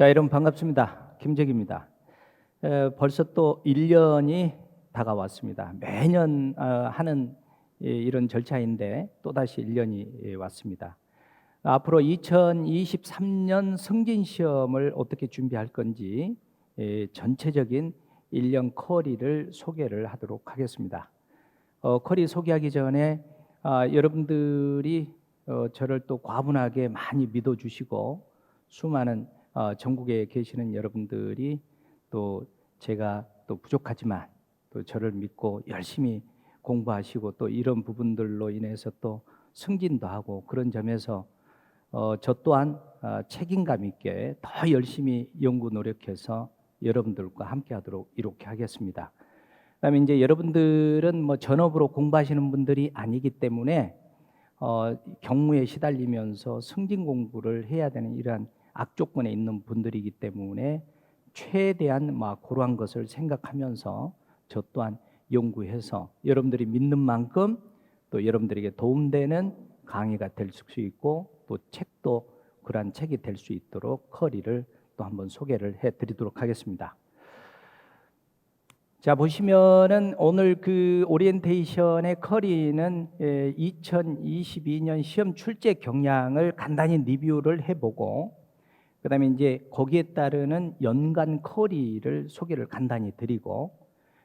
자, 여러분 반갑습니다. 김재기입니다. 에, 벌써 또 1년이 다가왔습니다. 매년 어, 하는 이- 이런 절차인데 또다시 1년이 왔습니다. 앞으로 2023년 승진 시험을 어떻게 준비할 건지 에, 전체적인 1년 커리를 소개를 하도록 하겠습니다. 어, 커리 소개하기 전에 아, 여러분들이 어, 저를 또 과분하게 많이 믿어주시고 수많은 어, 전국에 계시는 여러분들이 또 제가 또 부족하지만 또 저를 믿고 열심히 공부하시고 또 이런 부분들로 인해서 또 승진도 하고 그런 점에서 어, 저 또한 어, 책임감 있게 더 열심히 연구 노력해서 여러분들과 함께하도록 이렇게 하겠습니다. 그다음에 이제 여러분들은 뭐 전업으로 공부하시는 분들이 아니기 때문에 어, 경무에 시달리면서 승진 공부를 해야 되는 이러한 악조건에 있는 분들이기 때문에 최대한 막 그러한 것을 생각하면서 저 또한 연구해서 여러분들이 믿는 만큼 또 여러분들에게 도움되는 강의가 될 수 있고 또 책도 그러한 책이 될 수 있도록 커리를 또 한번 소개를 해드리도록 하겠습니다. 자 보시면은 오늘 그 오리엔테이션의 커리는 예, 2022년 시험 출제 경향을 간단히 리뷰를 해보고 그다음에 이제 거기에 따르는 연간 커리를 소개를 간단히 드리고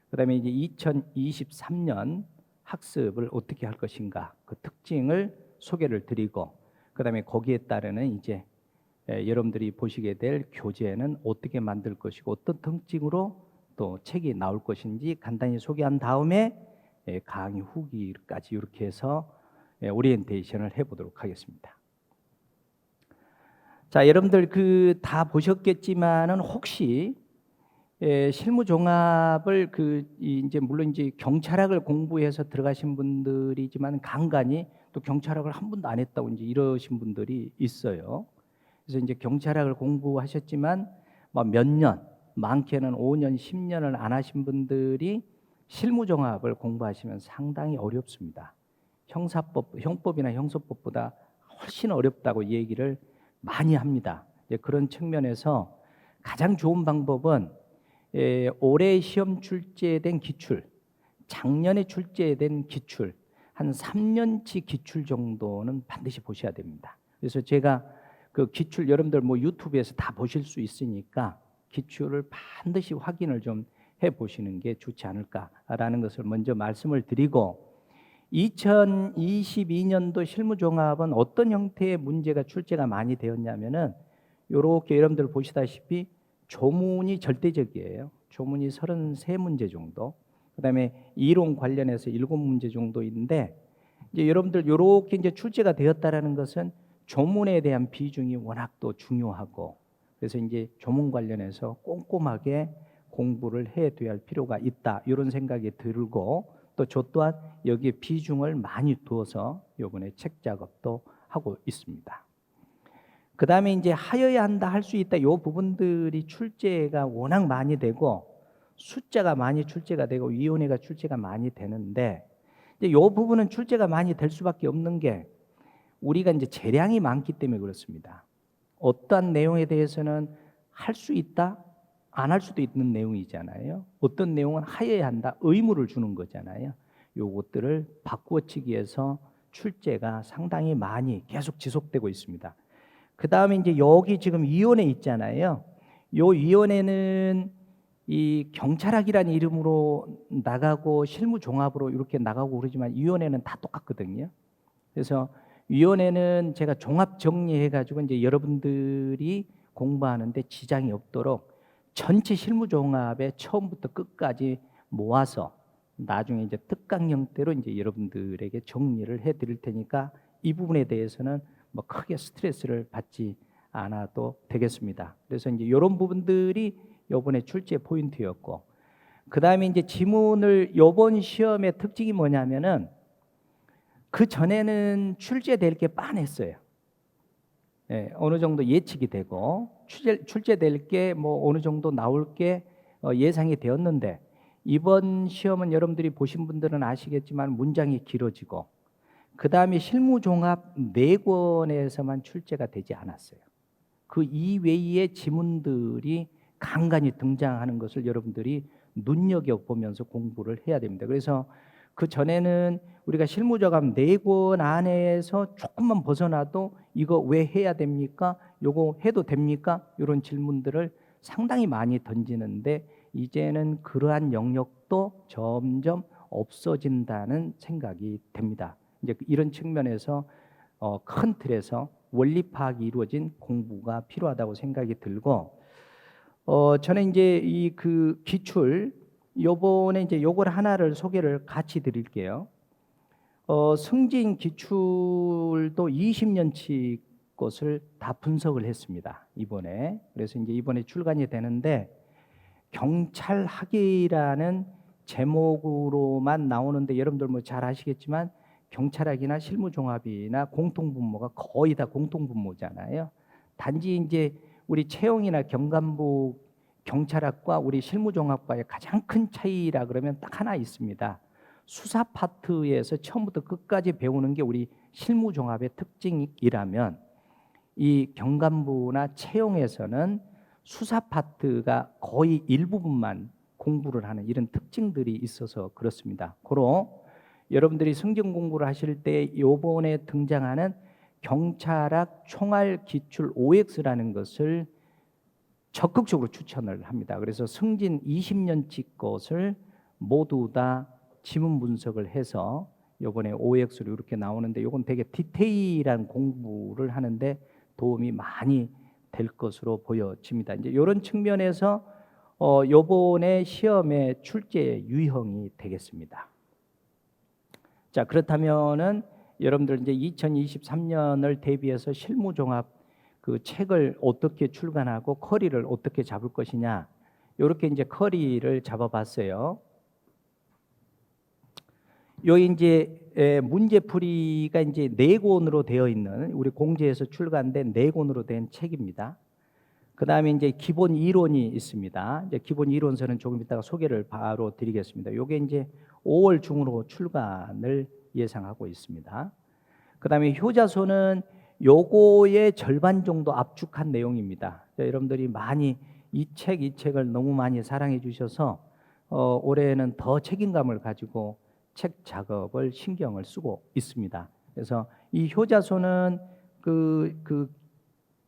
그다음에 이제 2023년 학습을 어떻게 할 것인가 그 특징을 소개를 드리고 그다음에 거기에 따르는 이제 예, 여러분들이 보시게 될 교재는 어떻게 만들 것이고 어떤 특징으로 또 책이 나올 것인지 간단히 소개한 다음에 예, 강의 후기까지 이렇게 해서 예, 오리엔테이션을 해보도록 하겠습니다. 자, 여러분들 그 다 보셨겠지만은 혹시 예, 실무 종합을 그 이- 이제 물론 이제 경찰학을 공부해서 들어가신 분들이지만 간간히 또 경찰학을 한 번도 안 했다고 이제 이러신 분들이 있어요. 그래서 이제 경찰학을 공부하셨지만 뭐몇 년, 많게는 5년, 10년을 안 하신 분들이 실무 종합을 공부하시면 상당히 어렵습니다. 형사법, 형법이나 형소법보다 훨씬 어렵다고 얘기를 많이 합니다. 그런 측면에서 가장 좋은 방법은 예, 올해 시험 출제된 기출, 작년에 출제된 기출, 한 3년치 기출 정도는 반드시 보셔야 됩니다. 그래서 제가 그 기출 여러분들 뭐 유튜브에서 다 보실 수 있으니까 기출을 반드시 확인을 좀 해 보시는 게 좋지 않을까라는 것을 먼저 말씀을 드리고 2022년도 실무종합은 어떤 형태의 문제가 출제가 많이 되었냐면은 요렇게 여러분들 보시다시피 조문이 절대적이에요. 조문이 33문제 정도. 그다음에 이론 관련해서 7문제 정도인데 이제 여러분들 요렇게 이제 출제가 되었다라는 것은 조문에 대한 비중이 워낙 또 중요하고 그래서 이제 조문 관련해서 꼼꼼하게 공부를 해 둬야 할 필요가 있다. 이런 생각이 들고 또 저 또한 여기에 비중을 많이 두어서 요번에 책 작업도 하고 있습니다. 그 다음에 이제 하여야 한다, 할 수 있다, 요 부분들이 출제가 워낙 많이 되고 숫자가 많이 출제가 되고 위원회가 출제가 많이 되는데 이제 요 부분은 출제가 많이 될 수밖에 없는 게 우리가 이제 재량이 많기 때문에 그렇습니다. 어떠한 내용에 대해서는 할 수 있다, 안 할 수도 있는 내용이잖아요. 어떤 내용은 하여야 한다, 의무를 주는 거잖아요. 요것들을 바꾸어치기 위해서 출제가 상당히 많이 계속 지속되고 있습니다. 그 다음에 이제 여기 지금 위원회 있잖아요. 요 위원회는 이 경찰학이라는 이름으로 나가고 실무 종합으로 이렇게 나가고 그러지만 위원회는 다 똑같거든요. 그래서 위원회는 제가 종합 정리해 가지고 이제 여러분들이 공부하는데 지장이 없도록 전체 실무 종합에 처음부터 끝까지 모아서 나중에 이제 특강 형태로 이제 여러분들에게 정리를 해 드릴 테니까 이 부분에 대해서는 뭐 크게 스트레스를 받지 않아도 되겠습니다. 그래서 이제 이런 부분들이 요번에 출제 포인트였고 그 다음에 이제 지문을 요번 시험의 특징이 뭐냐면은 그 전에는 출제될 게 빤했어요. 예, 어느 정도 예측이 되고 출제, 출제 될 게 뭐 어느 정도 나올 게 어, 예상이 되었는데 이번 시험은 여러분들이 보신 분들은 아시겠지만 문장이 길어지고 그 다음에 실무 종합 네 권에서만 출제가 되지 않았어요. 그 이외의 지문들이 간간히 등장하는 것을 여러분들이 눈여겨 보면서 공부를 해야 됩니다. 그래서 그 전에는 우리가 실무저감 네 권 안에서 조금만 벗어나도 이거 왜 해야 됩니까? 요거 해도 됩니까? 이런 질문들을 상당히 많이 던지는데 이제는 그러한 영역도 점점 없어진다는 생각이 됩니다. 이제 이런 측면에서 어, 큰 틀에서 원리 파악이 이루어진 공부가 필요하다고 생각이 들고 어, 저는 이제 이 그 기출 요번에 이제 요걸 하나를 소개를 같이 드릴게요. 어, 승진 기출도 20년치 것을 다 분석을 했습니다. 이번에. 그래서 이제 이번에 출간이 되는데 경찰 학위라는 제목으로만 나오는데 여러분들 뭐 잘 아시겠지만 경찰학이나 실무 종합이나 공통 분모가 거의 다 공통 분모잖아요. 단지 이제 우리 채용이나 경감부 경찰학과 우리 실무종합과의 가장 큰 차이라 그러면 딱 하나 있습니다. 수사 파트에서 처음부터 끝까지 배우는 게 우리 실무종합의 특징이라면 이 경감부나 채용에서는 수사 파트가 거의 일부분만 공부를 하는 이런 특징들이 있어서 그렇습니다. 고로 여러분들이 승진 공부를 하실 때 요번에 등장하는 경찰학 총알 기출 OX라는 것을 적극적으로 추천을 합니다. 그래서 승진 20년치 것을 모두 다 지문 분석을 해서 요번에 OX로 이렇게 나오는데 요건 되게 디테일한 공부를 하는데 도움이 많이 될 것으로 보여집니다. 이제 이런 측면에서 어 요번에 시험의 출제 유형이 되겠습니다. 자 그렇다면은 여러분들 이제 2023년을 대비해서 실무 종합 그 책을 어떻게 출간하고 커리를 어떻게 잡을 것이냐 이렇게 이제 커리를 잡아봤어요. 요 이제 에, 문제풀이가 이제 네 권으로 되어 있는 우리 공지에서 출간된 네 권으로 된 책입니다. 그 다음에 이제 기본 이론이 있습니다. 이제 기본 이론서는 조금 이따가 소개를 바로 드리겠습니다. 요게 이제 5월 중으로 출간을 예상하고 있습니다. 그 다음에 효자소는 요거의 절반 정도 압축한 내용입니다. 자, 여러분들이 많이 이 책, 이 책을 너무 많이 사랑해 주셔서 어, 올해는 더 책임감을 가지고 책 작업을 신경을 쓰고 있습니다. 그래서 이 효자소는 그 그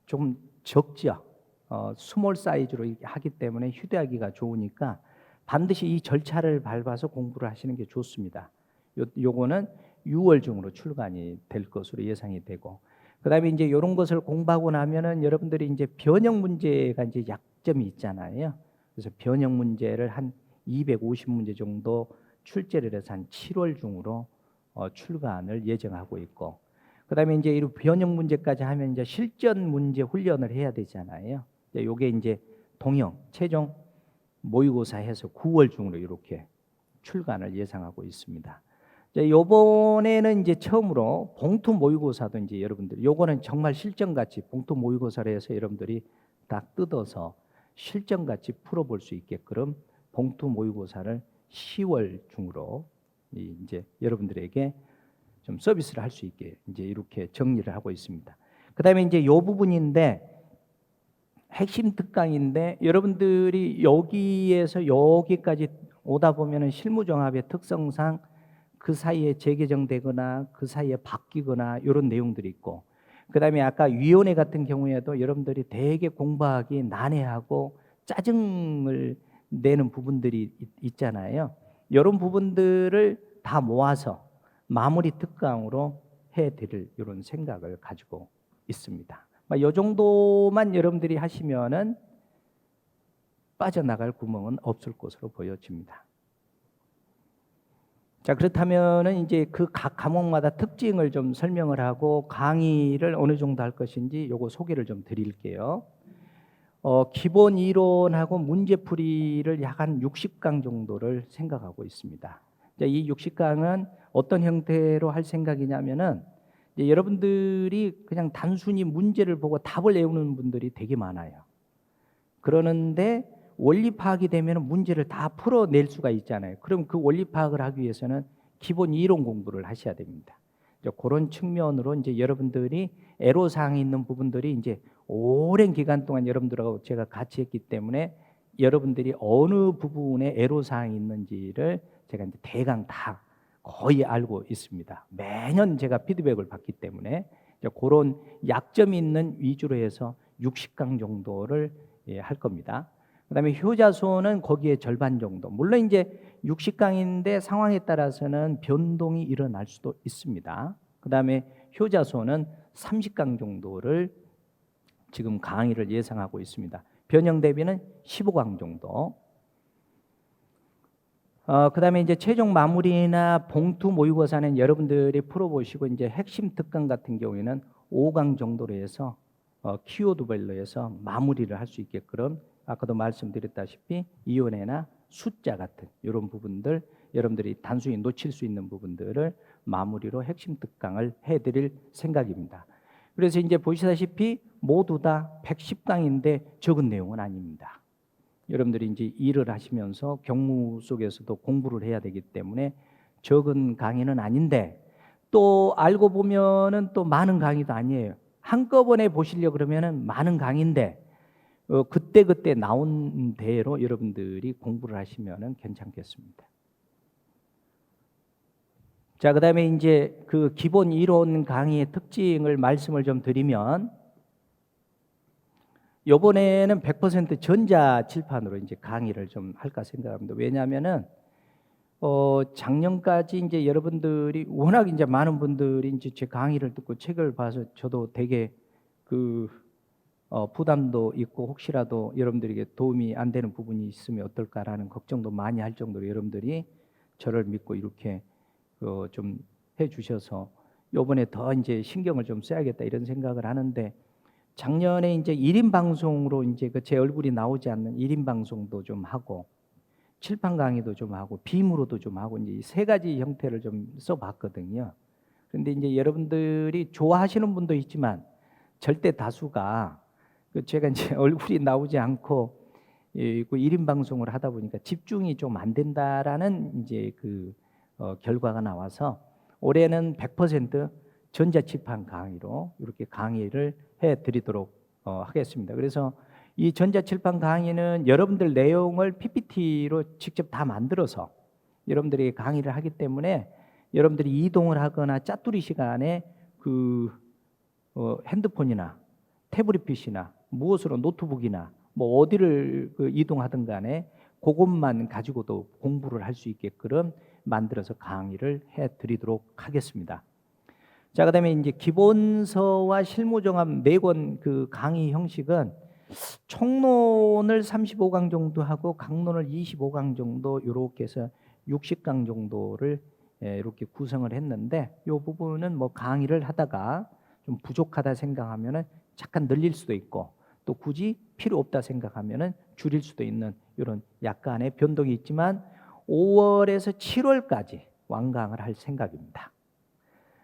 좀 적죠. 어, 스몰 사이즈로 하기 때문에 휴대하기가 좋으니까 반드시 이 절차를 밟아서 공부를 하시는 게 좋습니다. 요, 요거는 6월 중으로 출간이 될 것으로 예상이 되고 그다음에 이제 이런 것을 공부하고 나면은 여러분들이 이제 변형 문제가 이제 약점이 있잖아요. 그래서 변형 문제를 한 250문제 정도 출제를 해서 한 7월 중으로 어, 출간을 예정하고 있고 그다음에 이제 이 변형 문제까지 하면 이제 실전 문제 훈련을 해야 되잖아요. 이제 요게 이제 동형 최종 모의고사 해서 9월 중으로 이렇게 출간을 예상하고 있습니다. 자, 요번에는 이제 처음으로 봉투 모의고사도 이제 여러분들 요거는 정말 실전같이 봉투 모의고사를 해서 여러분들이 딱 뜯어서 실전같이 풀어볼 수 있게끔 봉투 모의고사를 10월 중으로 이 이제 여러분들에게 좀 서비스를 할 수 있게 이제 이렇게 정리를 하고 있습니다. 그다음에 이제 요 부분인데 핵심 특강인데 여러분들이 여기에서 여기까지 오다 보면은 실무 종합의 특성상 그 사이에 재개정되거나 그 사이에 바뀌거나 이런 내용들이 있고 그다음에 아까 위원회 같은 경우에도 여러분들이 되게 공부하기 난해하고 짜증을 내는 부분들이 있, 있잖아요. 이런 부분들을 다 모아서 마무리 특강으로 해드릴 이런 생각을 가지고 있습니다. 이 정도만 여러분들이 하시면은 빠져나갈 구멍은 없을 것으로 보여집니다. 자 그렇다면은 이제 그 각 과목마다 특징을 좀 설명을 하고 강의를 어느 정도 할 것인지 요거 소개를 좀 드릴게요. 어, 기본 이론하고 문제풀이를 약 한 60강 정도를 생각하고 있습니다. 자, 이 60강은 어떤 형태로 할 생각이냐면은 이제 여러분들이 그냥 단순히 문제를 보고 답을 외우는 분들이 되게 많아요. 그러는데 원리 파악이 되면 문제를 다 풀어낼 수가 있잖아요. 그럼 그 원리 파악을 하기 위해서는 기본 이론 공부를 하셔야 됩니다. 이제 그런 측면으로 이제 여러분들이 애로사항이 있는 부분들이 이제 오랜 기간 동안 여러분들하고 제가 같이 했기 때문에 여러분들이 어느 부분에 애로 사항이 있는지를 제가 이제 대강 다 거의 알고 있습니다. 매년 제가 피드백을 받기 때문에 이제 그런 약점이 있는 위주로 해서 60강 정도를 예, 할 겁니다. 그다음에 효자손은 거기에 절반 정도. 물론 이제 60강인데 상황에 따라서는 변동이 일어날 수도 있습니다. 그다음에 효자손은 30강 정도를 지금 강의를 예상하고 있습니다. 변형 대비는 15강 정도. 어, 그다음에 이제 최종 마무리나 봉투 모의고사는 여러분들이 풀어보시고 이제 핵심 특강 같은 경우에는 5강 정도로 해서 어, 키워드별로 해서 마무리를 할 수 있게끔 아까도 말씀드렸다시피 이온회나 숫자 같은 이런 부분들 여러분들이 단순히 놓칠 수 있는 부분들을 마무리로 핵심 특강을 해드릴 생각입니다. 그래서 이제 보시다시피 모두 다 110강인데 적은 내용은 아닙니다. 여러분들이 이제 일을 하시면서 경무 속에서도 공부를 해야 되기 때문에 적은 강의는 아닌데 또 알고 보면은 또 많은 강의도 아니에요. 한꺼번에 보시려 그러면은 많은 강의인데 어, 그때 그때 나온 대로 여러분들이 공부를 하시면은 괜찮겠습니다. 자, 그다음에 이제 그 기본 이론 강의의 특징을 말씀을 좀 드리면 이번에는 100% 전자 칠판으로 이제 강의를 좀 할까 생각합니다. 왜냐하면은 어 작년까지 이제 여러분들이 워낙 이제 많은 분들이 이제 제 강의를 듣고 책을 봐서 저도 되게 그 어, 부담도 있고 혹시라도 여러분들에게 도움이 안 되는 부분이 있으면 어떨까라는 걱정도 많이 할 정도로 여러분들이 저를 믿고 이렇게 어, 좀 해주셔서 요번에 더 이제 신경을 좀 써야겠다 이런 생각을 하는데 작년에 이제 1인 방송으로 이제 그 제 얼굴이 나오지 않는 1인 방송도 좀 하고 칠판 강의도 좀 하고 빔으로도 좀 하고 이제 이세 가지 형태를 좀 써봤거든요. 그런데 이제 여러분들이 좋아하시는 분도 있지만 절대 다수가 그 제가 이제 얼굴이 나오지 않고 이 1인 방송을 하다 보니까 집중이 좀 안 된다라는 이제 그 어, 결과가 나와서 올해는 100% 전자칠판 강의로 이렇게 강의를 해 드리도록 어, 하겠습니다. 그래서 이 전자칠판 강의는 여러분들 내용을 PPT로 직접 다 만들어서 여러분들이 강의를 하기 때문에 여러분들이 이동을 하거나 짜투리 시간에 그 어, 핸드폰이나 태블릿 PC나 무엇으로 노트북이나 뭐 어디를 그 이동하든 간에 그것만 가지고도 공부를 할 수 있게끔 만들어서 강의를 해 드리도록 하겠습니다. 자, 그다음에 이제 기본서와 실무종합 네권 그 강의 형식은 총론을 35강 정도 하고 강론을 25강 정도 이렇게 해서 60강 정도를 예, 이렇게 구성을 했는데 이 부분은 뭐 강의를 하다가 좀 부족하다 생각하면은 잠깐 늘릴 수도 있고 또 굳이 필요 없다 생각하면은 줄일 수도 있는 이런 약간의 변동이 있지만 5월에서 7월까지 완강을 할 생각입니다.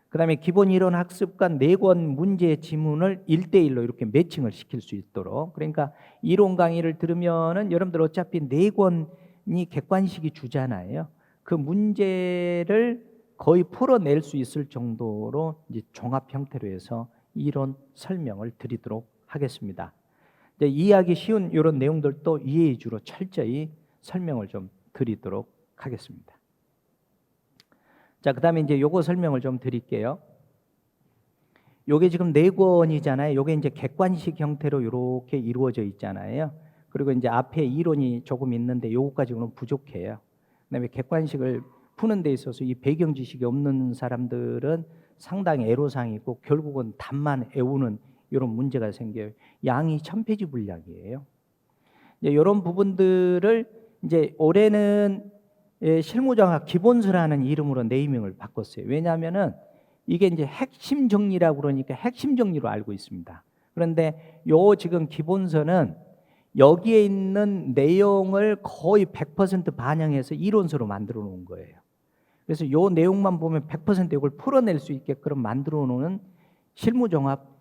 그다음에 기본 이론 학습관 네권 문제 지문을 1대1로 이렇게 매칭을 시킬 수 있도록 그러니까 이론 강의를 들으면은 여러분들 어차피 네 권이 객관식이 주잖아요. 그 문제를 거의 풀어낼 수 있을 정도로 이제 종합 형태로 해서 이론 설명을 드리도록 하겠습니다. 이해하기 쉬운 이런 내용들도 이해 위주로 철저히 설명을 좀 드리도록 하겠습니다. 자, 그다음에 이제 요거 설명을 좀 드릴게요. 요게 지금 네 권이잖아요. 요게 이제 객관식 형태로 이렇게 이루어져 있잖아요. 그리고 이제 앞에 이론이 조금 있는데 요거까지는 부족해요. 그다음에 객관식을 푸는 데 있어서 이 배경 지식이 없는 사람들은 상당히 애로사항이 있고 결국은 답만 애우는 이런 문제가 생겨요. 양이 천 페이지 분량이에요. 이제 이런 부분들을 이제 올해는 예, 실무정학 기본서라는 이름으로 네이밍을 바꿨어요. 왜냐하면은 이게 이제 핵심 정리라고 그러니까 핵심 정리로 알고 있습니다. 그런데 요 지금 기본서는 여기에 있는 내용을 거의 100% 반영해서 이론서로 만들어 놓은 거예요. 그래서 요 내용만 보면 100% 이걸 풀어낼 수 있게끔 만들어 놓은 실무종합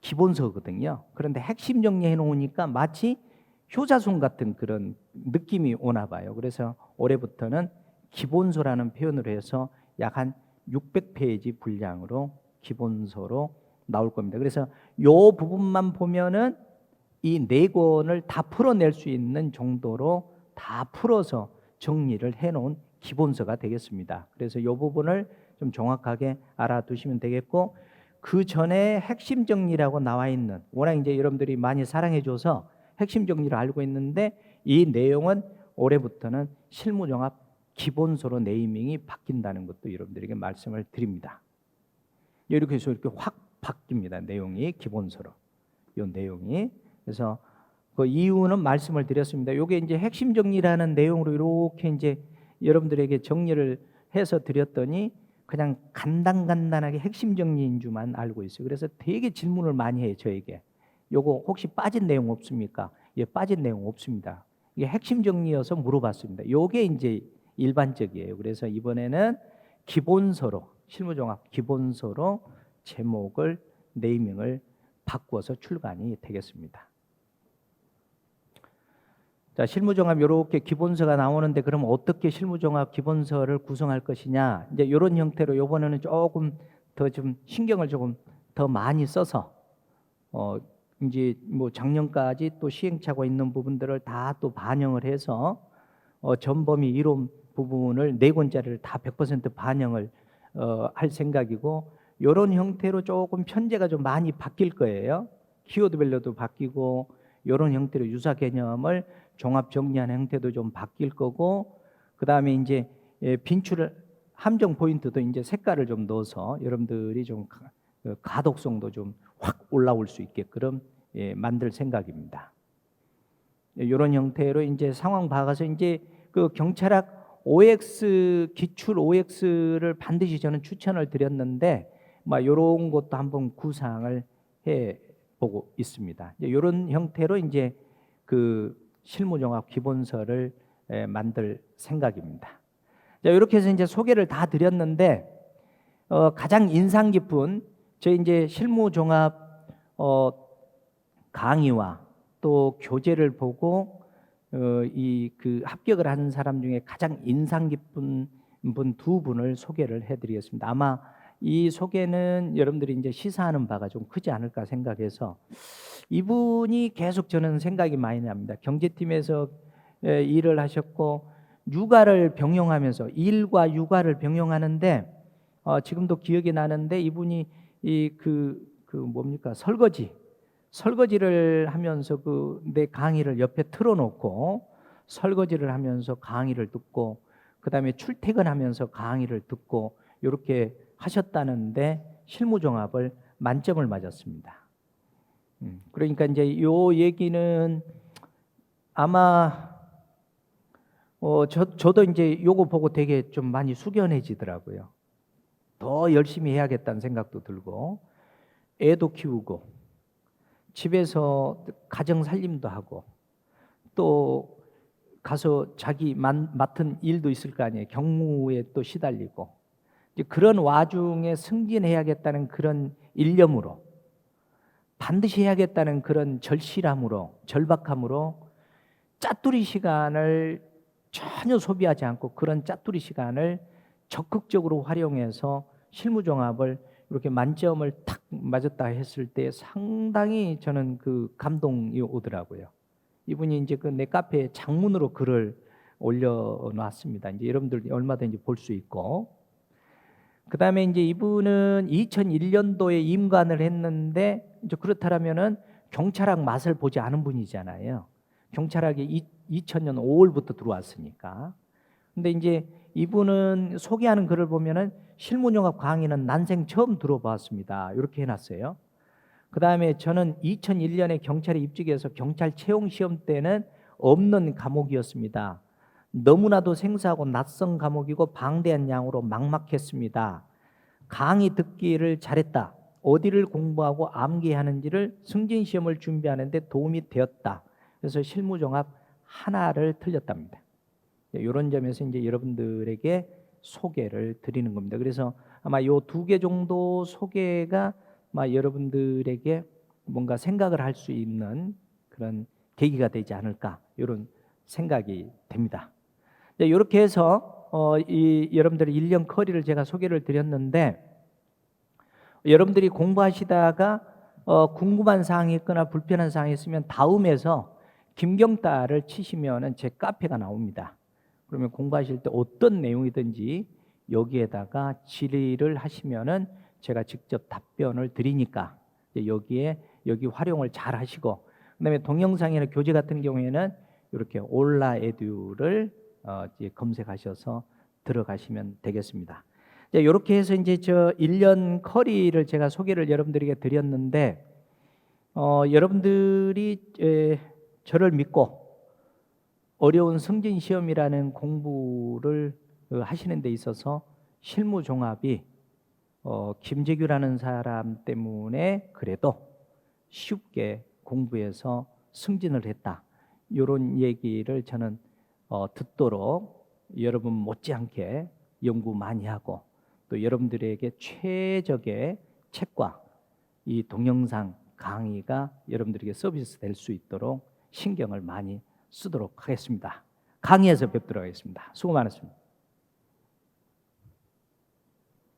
기본서거든요. 그런데 핵심 정리해 놓으니까 마치 효자손 같은 그런 느낌이 오나 봐요. 그래서 올해부터는 기본서라는 표현으로 해서 약 한 600페이지 분량으로 기본서로 나올 겁니다. 그래서 요 부분만 보면은 이 네 권을 다 풀어낼 수 있는 정도로 다 풀어서 정리를 해 놓은 기본서가 되겠습니다. 그래서 이 부분을 좀 정확하게 알아두시면 되겠고 그 전에 핵심 정리라고 나와 있는 워낙 이제 여러분들이 많이 사랑해줘서 핵심 정리를 알고 있는데 이 내용은 올해부터는 실무종합 기본서로 네이밍이 바뀐다는 것도 여러분들에게 말씀을 드립니다. 이렇게 해서 이렇게 확 바뀝니다. 내용이 기본서로 이 내용이 그래서 그 이유는 말씀을 드렸습니다. 이게 이제 핵심 정리라는 내용으로 이렇게 이제 여러분들에게 정리를 해서 드렸더니 그냥 간단간단하게 핵심 정리인 줄만 알고 있어요. 그래서 되게 질문을 많이 해요 저에게. 요거 혹시 빠진 내용 없습니까? 예, 빠진 내용 없습니다. 이게 핵심 정리여서 물어봤습니다. 요게 이제 일반적이에요. 그래서 이번에는 기본서로 실무 종합 기본서로 제목을 네이밍을 바꾸어서 출간이 되겠습니다. 자, 실무종합 이렇게 기본서가 나오는데 그럼 어떻게 실무종합 기본서를 구성할 것이냐? 이제 이런 형태로 이번에는 조금 더 좀 신경을 조금 더 많이 써서 어 이제 뭐 작년까지 또 시행착오 있는 부분들을 다 또 반영을 해서 어 전범위 이론 부분을 네 권짜리를 다 100% 반영을 어, 할 생각이고 이런 형태로 조금 편제가 좀 많이 바뀔 거예요. 키워드별로도 바뀌고 이런 형태로 유사 개념을 종합 정리하는 형태도 좀 바뀔 거고 그 다음에 이제 예, 빈출을 함정 포인트도 이제 색깔을 좀 넣어서 여러분들이 좀 가- 그 가독성도 좀 확 올라올 수 있게끔 예, 만들 생각입니다. 이런 형태로 이제 상황 봐가서 이제 그 경찰학 OX 기출 OX를 반드시 저는 추천을 드렸는데 막 이런 것도 한번 구상을 해 보고 있습니다. 이런 형태로 이제 그 실무종합 기본서를 에, 만들 생각입니다. 자, 이렇게 해서 이제 소개를 다 드렸는데 어, 가장 인상 깊은 저희 이제 실무종합 어, 강의와 또 교재를 보고 어, 이그 합격을 한 사람 중에 가장 인상 깊은 분 두 분을 소개를 해드리겠습니다. 아마 이 소개는 여러분들이 이제 시사하는 바가 좀 크지 않을까 생각해서 이분이 계속 저는 생각이 많이 납니다. 경제팀에서 에, 일을 하셨고 육아를 병용하면서 일과 육아를 병용하는데 어, 지금도 기억이 나는데 이분이 이그그 뭡니까 설거지 설거지를 하면서 그 내 강의를 옆에 틀어놓고 설거지를 하면서 강의를 듣고 그 다음에 출퇴근하면서 강의를 듣고 이렇게 하셨다는데 실무종합을 만점을 맞았습니다. 음, 그러니까 이제 요 얘기는 아마 어, 저, 저도 이제 요거 보고 되게 좀 많이 숙연해지더라고요. 더 열심히 해야겠다는 생각도 들고, 애도 키우고, 집에서 가정 살림도 하고, 또 가서 자기 만, 맡은 일도 있을 거 아니에요. 경무에 또 시달리고. 그런 와중에 승진해야겠다는 그런 일념으로, 반드시 해야겠다는 그런 절실함으로, 절박함으로 짜투리 시간을 전혀 소비하지 않고 그런 짜투리 시간을 적극적으로 활용해서 실무 종합을 이렇게 만점을 탁 맞았다 했을 때 상당히 저는 그 감동이 오더라고요. 이분이 이제 그 내 카페에 장문으로 글을 올려놨습니다. 이제 여러분들 얼마든지 볼 수 있고. 그 다음에 이제 이분은 2001년도에 임관을 했는데 이제 그렇다면은 경찰학 맛을 보지 않은 분이잖아요. 경찰학이 2000년 5월부터 들어왔으니까. 근데 이제 이분은 소개하는 글을 보면은 실무용합 강의는 난생 처음 들어봤습니다. 이렇게 해놨어요. 그 다음에 저는 2001년에 경찰에 입직해서 경찰 채용 시험 때는 없는 과목이었습니다. 너무나도 생소하고 낯선 과목이고 방대한 양으로 막막했습니다. 강의 듣기를 잘했다. 어디를 공부하고 암기하는지를 승진 시험을 준비하는데 도움이 되었다. 그래서 실무 종합 하나를 틀렸답니다. 이런 점에서 이제 여러분들에게 소개를 드리는 겁니다. 그래서 아마 요 두 개 정도 소개가 아마 여러분들에게 뭔가 생각을 할 수 있는 그런 계기가 되지 않을까 이런 생각이 됩니다. 이렇게 해서 어, 이 여러분들의 1년 커리를 제가 소개를 드렸는데 여러분들이 공부하시다가 어, 궁금한 사항이 있거나 불편한 사항이 있으면 다음에서 김경따를 치시면은 제 카페가 나옵니다. 그러면 공부하실 때 어떤 내용이든지 여기에다가 질의를 하시면은 제가 직접 답변을 드리니까 여기에 여기 활용을 잘 하시고 그다음에 동영상이나 교재 같은 경우에는 이렇게 올라 에듀를 어, 이제 검색하셔서 들어가시면 되겠습니다. 자, 이렇게 해서 이제 저 1년 커리를 제가 소개를 여러분들에게 드렸는데 어, 여러분들이 에, 저를 믿고 어려운 승진 시험이라는 공부를 어, 하시는 데 있어서 실무 종합이 어, 김재규라는 사람 때문에 그래도 쉽게 공부해서 승진을 했다. 이런 얘기를 저는 어, 듣도록 여러분 못지않게 연구 많이 하고 또 여러분들에게 최적의 책과 이 동영상 강의가 여러분들에게 서비스 될 수 있도록 신경을 많이 쓰도록 하겠습니다. 강의에서 뵙도록 하겠습니다. 수고 많으셨습니다.